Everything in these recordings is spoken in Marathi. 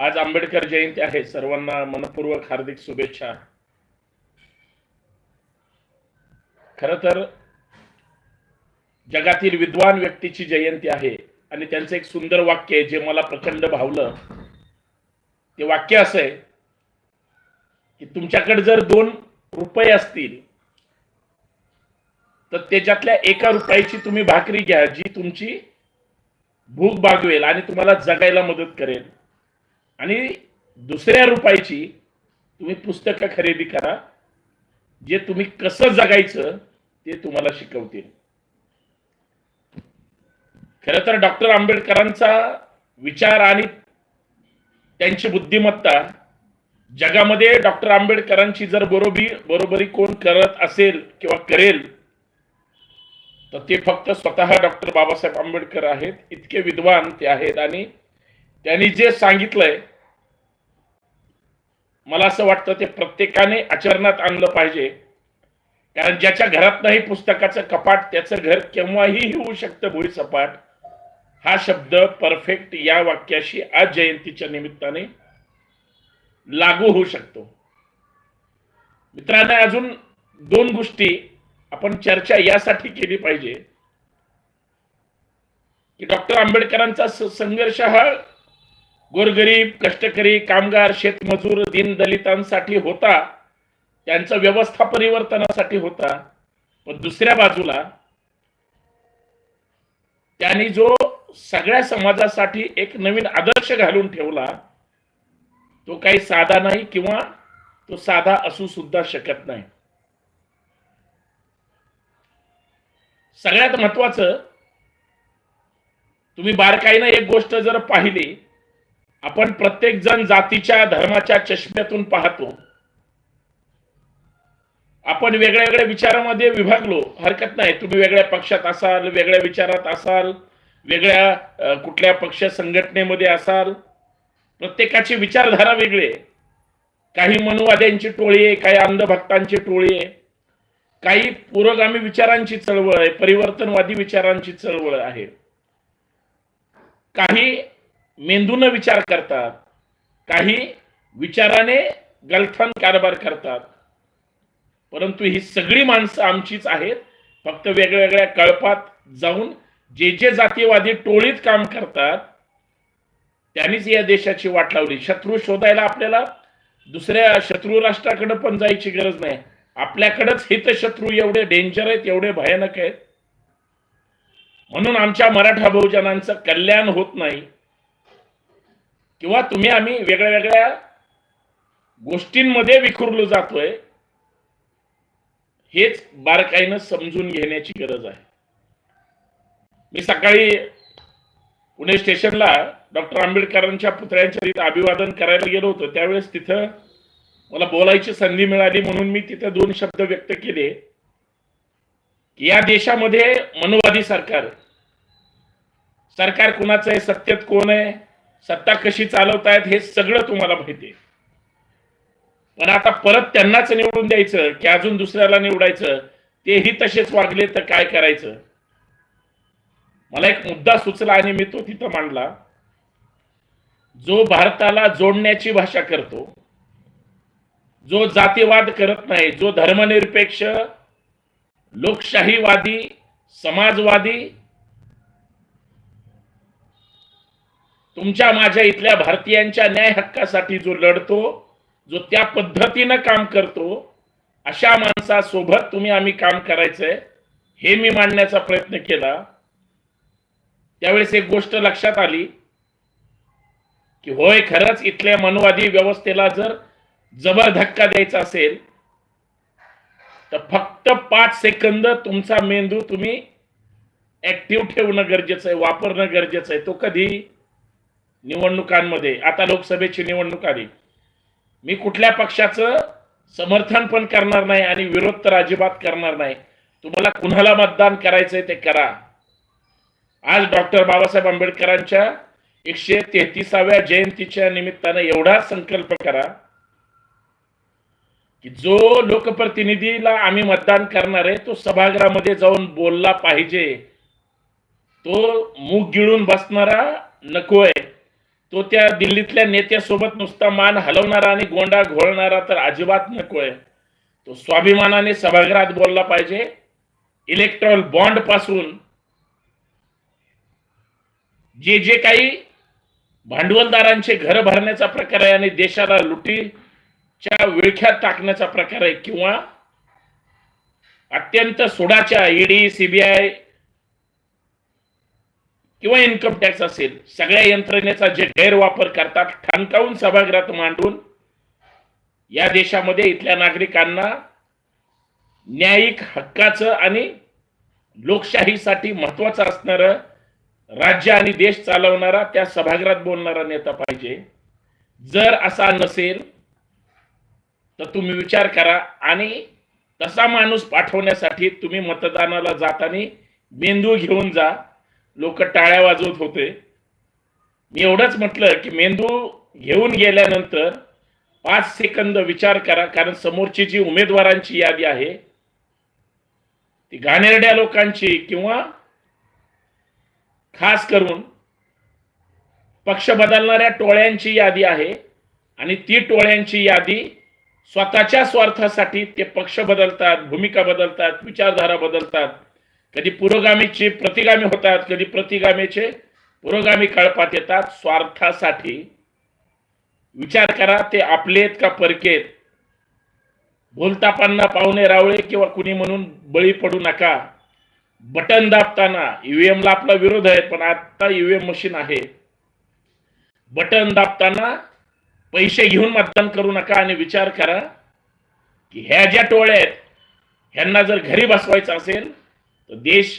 आज आंबेडकर जयंती आहे. सर्वांना मनपूर्वक हार्दिक शुभेच्छा. खर तर जगातील विद्वान व्यक्तीची जयंती आहे आणि त्यांचं एक सुंदर वाक्य आहे जे मला प्रचंड भावलं. ते वाक्य असं आहे की तुमच्याकडे जर दोन रुपये असतील तर त्याच्यातल्या एका रुपयाची तुम्ही भाकरी घ्या जी तुमची भूक भागवेल आणि तुम्हाला जगायला मदत करेल. आणि दुसऱ्या रुपयाची तुम्ही पुस्तकं खरेदी करा जे तुम्ही कसं जगायचं ते तुम्हाला शिकवतील. खर तर डॉक्टर आंबेडकरांचा विचार आणि त्यांची बुद्धिमत्ता जगामध्ये डॉक्टर आंबेडकरांची जर बरोबरी बरोबरी कोण करत असेल किंवा करेल तर ते फक्त स्वतः डॉक्टर बाबासाहेब आंबेडकर आहेत इतके विद्वान ते आहेत. आणि त्यांनी जे सांगितलंय मला असं वाटतं ते प्रत्येकाने आचरणात आणलं पाहिजे. कारण ज्याच्या घरात नाही पुस्तकाचं कपाट त्याचं घर केव्हाही होऊ शकतं भुईसपाट हा शब्द परफेक्ट या वाक्याशी आज जयंतीच्या निमित्ताने लागू होऊ शकतो. मित्रांनो अजून दोन गोष्टी आपण चर्चा यासाठी केली पाहिजे. की डॉक्टर आंबेडकरांचा संघर्ष हा गोरगरीब कष्टकरी कामगार शेतमजूर दीनदलितांसाठी होता. त्यांचं व्यवस्था परिवर्तनासाठी होता. पण दुसऱ्या बाजूला त्यांनी जो सगळ्या समाजासाठी एक नवीन आदर्श घालून ठेवला तो काही साधा नाही किंवा तो साधा असू सुद्धा शकत नाही. सगळ्यात महत्वाचं तुम्ही बारकाईनं एक गोष्ट जर पाहिली आपण प्रत्येक जण जातीच्या धर्माच्या चष्म्यातून पाहतो. आपण वेगळ्या वेगळ्या विचारामध्ये विभागलो. हरकत नाही. तुम्ही वेगळ्या पक्षात असाल वेगळ्या विचारात असाल वेगळ्या कुठल्या पक्ष संघटनेमध्ये असाल. प्रत्येकाची विचारधारा वेगळी आहे. काही मनुवाद्यांची टोळी आहे काही अंधभक्तांची टोळी आहे. काही पुरोगामी विचारांची चळवळ आहे परिवर्तनवादी विचारांची चळवळ आहे. काही मेंदून विचार करतात. काही विचाराने गलथान कारभार करतात. परंतु ही सगळी माणसं आमचीच आहेत. फक्त वेगळ्या वेगळ्या कळपात जाऊन जे जे जातीवादी टोळीत काम करतात त्यांनीच या देशाची वाट लावली. शत्रू शोधायला आपल्याला दुसऱ्या शत्रू राष्ट्राकडे पण जायची गरज नाही. आपल्याकडेच हित शत्रू एवढे डेंजर आहेत एवढे भयानक आहेत. म्हणून आमच्या मराठा बहुजनांचं कल्याण होत नाही. किंवा तुम्ही आम्ही वेगळ्या वेगळ्या गोष्टींमध्ये विखुरलो जातोय हेच बारकाईनं समजून घेण्याची गरज आहे. मी सकाळी पुणे स्टेशनला डॉक्टर आंबेडकरांच्या पुतळ्यांच्या तिथं अभिवादन करायला गेलो होतो. त्यावेळेस तिथं मला बोलायची संधी मिळाली म्हणून मी तिथं दोन शब्द व्यक्त केले. की या देशामध्ये मनुवादी सरकार सरकार कुणाचं आहे सत्तेत कोण आहे सत्ता कशी चालवतायत हे सगळं तुम्हाला माहिती आहे. पण आता परत त्यांनाच निवडून द्यायचं की अजून दुसऱ्याला निवडायचं तेही तसेच वागले तर काय करायचं? मला एक मुद्दा सुचला आणि मी तो तिथं मांडला. जो भारताला जोडण्याची भाषा करतो जो जातीवाद करत नाही जो धर्मनिरपेक्ष लोकशाहीवादी समाजवादी तुमच्या माझ्या इथल्या भारतीयांच्या न्याय हक्कासाठी जो लढतो जो त्या पद्धतीनं काम करतो अशा माणसासोबत तुम्ही आम्ही काम करायचंय हे मी मांडण्याचा प्रयत्न केला. त्यावेळेस एक गोष्ट लक्षात आली की होय खरंच इथल्या मनुवादी व्यवस्थेला जर जबर धक्का द्यायचा असेल तर फक्त पाच सेकंद तुमचा मेंदू तुम्ही ऍक्टिव्ह ठेवणं गरजेचं आहे वापरणं गरजेचं आहे. तो कधी निवडणुकांमध्ये आता लोकसभेची निवडणूक आली. मी कुठल्या पक्षाचं समर्थन पण करणार नाही आणि विरोध तर अजिबात करणार नाही. तुम्हाला कुणाला मतदान करायचंय ते करा. आज डॉक्टर बाबासाहेब आंबेडकरांच्या एकशे तेहतीसाव्या जयंतीच्या निमित्तानं एवढा संकल्प करा की जो लोकप्रतिनिधीला आम्ही मतदान करणार आहे तो सभागृहामध्ये जाऊन बोलला पाहिजे. तो मूग गिळून बसणारा नकोय तो त्या दिल्लीतल्या नेत्यासोबत नुसता मान हलवणारा आणि गोंडा घोळणारा तर अजिबात नकोय. तो स्वाभिमानाने सभागृहात बोलला पाहिजे. इलेक्ट्रॉल बॉन्डपासून जे जे काही भांडवलदारांचे घर भरण्याचा प्रकार आहे आणि देशाला लुटीच्या विळख्यात टाकण्याचा प्रकार आहे किंवा अत्यंत सुडाच्या ईडी सीबीआय किंवा इन्कम टॅक्स असेल सगळ्या यंत्रणेचा जे गैरवापर करतात ठणकावून सभागृहात मांडून या देशामध्ये इथल्या नागरिकांना न्यायिक हक्काचं आणि लोकशाहीसाठी महत्वाचं असणारं राज्य आणि देश चालवणारा त्या सभागृहात बोलणारा नेता पाहिजे. जर असा नसेल तर तुम्ही विचार करा आणि तसा माणूस पाठवण्यासाठी तुम्ही मतदानाला जाताना मेंदू घेऊन जा. लोक टाळ्या वाजवत होते. मी एवढंच म्हटलं की मेंदू घेऊन गेल्यानंतर पाच सेकंद विचार करा कारण समोरची जी उमेदवारांची यादी आहे ती घाणेरड्या लोकांची किंवा खास करून पक्ष बदलणाऱ्या टोळ्यांची यादी आहे आणि ती टोळ्यांची यादी स्वतःच्या स्वार्थासाठी ते पक्ष बदलतात भूमिका बदलतात विचारधारा बदलतात. कधी पुरोगामीचे प्रतिगामी होतात कधी प्रतिगामीचे पुरोगामी कळपात येतात. स्वार्थासाठी विचार करा ते आपलेत का परकेत? बोलतापांना पाहुणे रावळे किंवा कुणी म्हणून बळी पडू नका. बटन दाबताना ईव्हीएमला आपला विरोध आहे पण आता ईव्हीएम मशीन आहे. बटन दाबताना पैसे घेऊन मतदान करू नका आणि विचार करा की ह्या ज्या टोळ्या आहेत ह्यांना जर घरी बसवायचं असेल तर देश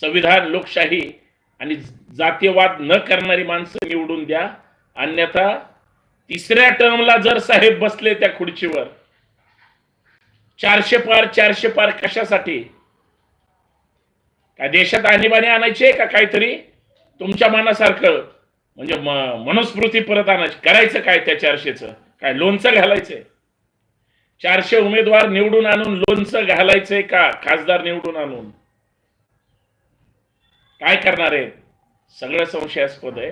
संविधान लोकशाही आणि जातीयवाद न करणारी माणसं निवडून द्या. अन्यथा तिसऱ्या टर्मला जर साहेब बसले त्या खुर्चीवर चारशे पार चारशे पार कशासाठी? काय देशात आणीबाणी आणायची का काहीतरी? तुमच्या मनासारखं म्हणजे मनुस्मृती परत आणायची. करायचं काय त्या चारशेचं? काय लोणचं घालायचंय? चारशे उमेदवार निवडून आणून लोणचं घालायचंय का? खासदार निवडून आणून? काय करणार आहे? सगळं संशयास्पद आहे.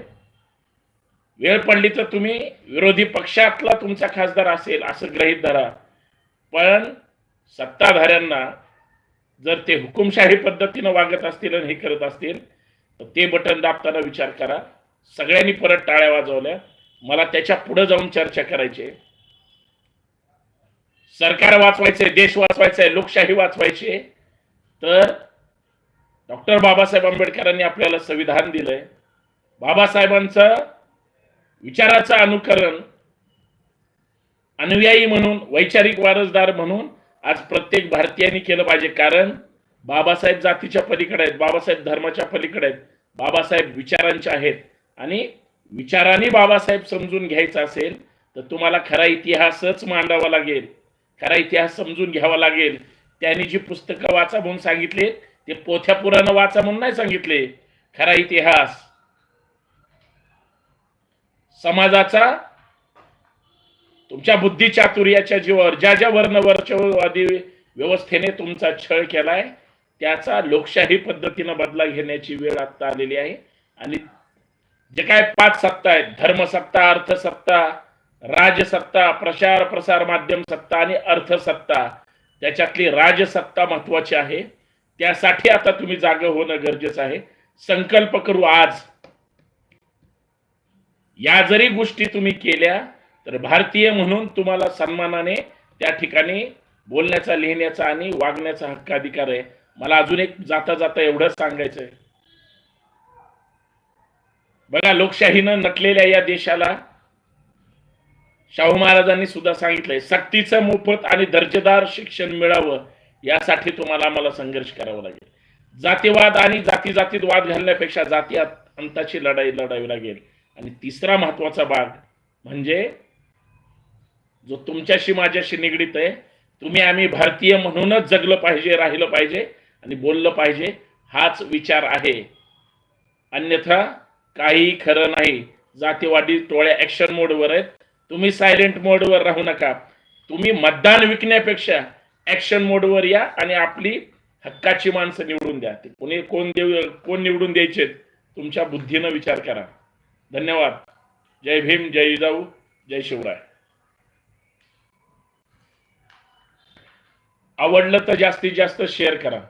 वेळ पडली तर तुम्ही विरोधी पक्षातला तुमचा खासदार असेल असं गृहीत धरा. पण सत्ताधाऱ्यांना जर ते हुकुमशाही पद्धतीनं वागत असतील आणि हे करत असतील तर ते बटन दाबताना विचार करा. सगळ्यांनी परत टाळ्या वाजवल्या. मला त्याच्या पुढे जाऊन चर्चा करायची सरकार वाचवायचंय देश वाचवायचंय लोकशाही वाचवायची तर डॉक्टर बाबासाहेब आंबेडकरांनी आपल्याला संविधान दिलंय. बाबासाहेबांचं विचाराचं अनुकरण अनुयायी म्हणून वैचारिक वारसदार म्हणून आज प्रत्येक भारतीयांनी केलं पाहिजे. कारण बाबासाहेब जातीच्या पलीकडे आहेत बाबासाहेब धर्माच्या पलीकडे आहेत बाबासाहेब विचारांचे आहेत. आणि विचारांनी बाबासाहेब समजून घ्यायचा असेल तर तुम्हाला खरा इतिहासच मांडावा लागेल. खरा इतिहास समजून घ्यावा लागेल. त्यांनी जी पुस्तकं वाचा म्हणून सांगितले ते पोथ्या पुराण वाचा म्हणून नाही सांगितले. खरा इतिहास. समाजाचा तुमच्या बुद्धी चातुर्याच्या जीवावर ज्या ज्या वर्णवर्चवादी व्यवस्थेने तुमचा छळ केलाय त्याचा लोकशाही पद्धतीनं बदला घेण्याची वेळ आता आलेली आहे. आणि जे काय पाच सत्ता आहेत धर्मसत्ता अर्थसत्ता राजसत्ता प्रचार प्रसार माध्यम सत्ता आणि अर्थसत्ता त्याच्यातली राजसत्ता महत्वाची आहे. त्यासाठी आता तुम्ही जाग होणं गरजेचं आहे. संकल्प करू आज. या जरी गोष्टी तुम्ही केल्या तर भारतीय म्हणून तुम्हाला सन्मानाने त्या ठिकाणी बोलण्याचा लिहिण्याचा आणि वागण्याचा हक्क अधिकार आहे. मला अजून एक जाता जाता एवढंच सांगायचं आहे. बघा लोकशाहीनं नटलेल्या या देशाला शाहू महाराजांनी सुद्धा सांगितलंय सक्तीचं मोफत आणि दर्जेदार शिक्षण मिळावं. यासाठी तुम्हाला आम्हाला संघर्ष करावा लागेल. जातीवाद आणि जाती जातीत वाद घालण्यापेक्षा जाती अंताची लढाई लढावी लागेल. आणि तिसरा महत्त्वाचा भाग म्हणजे जो तुमच्याशी माझ्याशी निगडीत आहे तुम्ही आम्ही भारतीय म्हणूनच जगलं पाहिजे राहिलं पाहिजे आणि बोललं पाहिजे हाच विचार आहे. अन्यथा काही खरं नाही. जातीवादी टोळ्या ऍक्शन मोडवर आहेत. तुम्ही सायलेंट मोडवर राहू नका. तुम्ही मतदान विकण्यापेक्षा ऍक्शन मोडवर या आणि आपली हक्काची माणसं निवडून द्या. ते कोणी कोण देऊ कोण निवडून द्यायचे तुमच्या बुद्धीनं विचार करा. धन्यवाद. जय भीम जय जिजाऊ जय शिवराय. आवडलं तर जास्तीत जास्त शेअर करा.